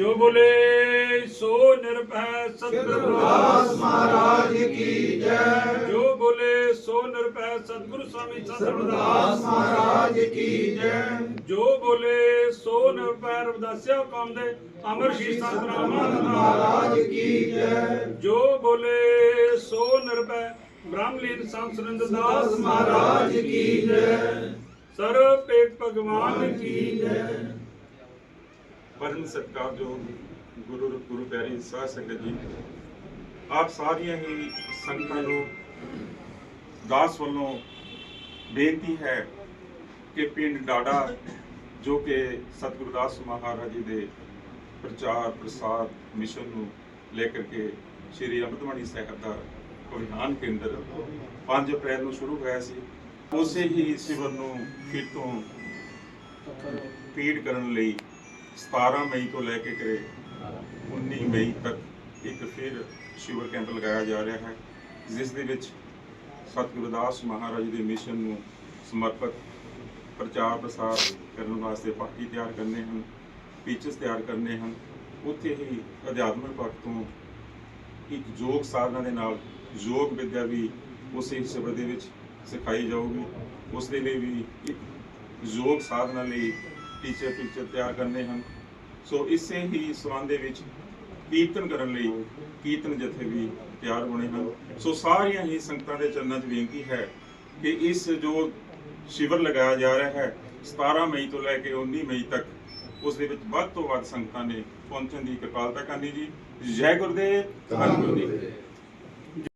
ਜੋ ਬੋਲੇ ਸੋ ਨਿਰਭੈ ਸਤਿਗੁਰੂ ਦਾਸ ਮਹਾਰਾਜ ਕੀ ਜੈ। ਜੋ ਬੋਲੇ ਸੋ ਨਿਰਭੈ ਸਤਿਗੁਰੂ ਸਵਾਮੀ ਦਾਸ ਮਹਾਰਾਜ ਕੀ ਜੈ। ਜੋ ਬੋਲੇ ਸੋ ਨਿਰਭੈ ਰਵਦਾਸਿਆ ਕੌਮ ਦੇ ਅਮਰ ਸ਼ੀਸ਼ ਸੰਤਰਾਮਨ ਮਹਾਰਾਜ ਕੀ ਜੈ। ਜੋ ਬੋਲੇ ਸੋ ਨਿਰਭੈ ਬ੍ਰਹਮਲੀਨ ਸੰਸਰਿੰਦ ਦਾਸ ਦਾਸ ਮਹਾਰਾਜ ਕੀ ਜੈ। ਸਰਬ ਏਕ ਭਗਵਾਨ ਕੀ ਜੈ। ਪਰਮ ਜੋ ਗੁਰੂ ਗੁਰੂ ਪਿਆਰੀ ਸਾਧ ਸੰਗਤ ਜੀ, ਆਪ ਸਾਰੀਆਂ ਹੀ ਸੰਗਤਾਂ ਨੂੰ ਦਾਸ ਵੱਲੋਂ ਬੇਨਤੀ ਹੈ ਕਿ ਪਿੰਡ ਡਾੜਾ ਜੋ ਕਿ ਸਤਿਗੁਰੂ ਦਾਸ ਮਹਾਰਾਜ ਜੀ ਦੇ ਪ੍ਰਚਾਰ ਪ੍ਰਸਾਰ ਮਿਸ਼ਨ ਨੂੰ ਲੈ ਕਰਕੇ ਸ਼੍ਰੀ ਅੰਮ੍ਰਿਤਵਾਣੀ ਸਾਹਿਬ ਦਾ ਅਭਿਆਨ ਕੇਂਦਰ 5 ਅਪ੍ਰੈਲ ਨੂੰ ਸ਼ੁਰੂ ਹੋਇਆ ਸੀ, ਉਸੇ ਹੀ ਸਿਵਰ ਨੂੰ ਫਿਰ ਤੋਂ ਫੀਡ ਕਰਨ ਲਈ 17 ਮਈ ਤੋਂ ਲੈ ਕੇ ਕਰੇ 19 ਮਈ ਤੱਕ ਇੱਕ ਫਿਰ ਸ਼ਿਵਰ ਕੈਂਪ ਲਗਾਇਆ ਜਾ ਰਿਹਾ ਹੈ, ਜਿਸ ਦੇ ਵਿੱਚ ਸਤਿਗੁਰੂ ਦਾਸ ਮਹਾਰਾਜ ਦੇ ਮਿਸ਼ਨ ਨੂੰ ਸਮਰਪਿਤ ਪ੍ਰਚਾਰ ਪ੍ਰਸਾਰ ਕਰਨ ਵਾਸਤੇ ਪਾਠੀ ਤਿਆਰ ਕਰਨੇ ਹਨ ਟੀਚਰਸ ਤਿਆਰ ਕਰਨੇ ਹਨ। ਉੱਥੇ ਹੀ ਅਧਿਆਤਮਿਕ ਪੱਖ ਤੋਂ ਇੱਕ ਯੋਗ ਸਾਧਨਾ ਦੇ ਨਾਲ ਯੋਗ ਵਿਦਿਆ ਵੀ ਉਸੇ ਸ਼ਬਦ ਦੇ ਵਿੱਚ ਸਿਖਾਈ ਜਾਊਗੀ। ਉਸ ਦੇ ਲਈ ਵੀ ਇੱਕ ਯੋਗ ਸਾਧਨਾ ਲਈ ਟੀਚਰ ਟੀਚਰ ਤਿਆਰ ਕਰਨੇ ਹਨ। ਸੋ ਇਸੇ ਹੀ ਸੰਬੰਧ ਦੇ ਵਿੱਚ ਕੀਰਤਨ ਕਰਨ ਲਈ ਕੀਰਤਨ ਜਥੇ ਵੀ ਤਿਆਰ ਹੋਣੇ ਹਨ। ਸੋ ਸਾਰੀਆਂ ਹੀ ਸੰਗਤਾਂ ਦੇ ਚਰਨਾਂ 'ਚ ਬੇਨਤੀ ਹੈ ਕਿ ਇਸ ਜੋ ਸ਼ਿਵਰ ਲਗਾਇਆ ਜਾ ਰਿਹਾ ਹੈ 17 ਮਈ ਤੋਂ ਲੈ ਕੇ 19 ਮਈ ਤੱਕ, ਉਸ ਦੇ ਵਿੱਚ ਵੱਧ ਤੋਂ ਵੱਧ ਸੰਗਤਾਂ ਨੇ ਪਹੁੰਚਣ ਦੀ ਕਿਰਪਾਲਤਾ ਕਰਨੀ ਜੀ। ਜੈ ਗੁਰਦੇਵ, ਧੰਨ ਗੁਰਦੇਵ।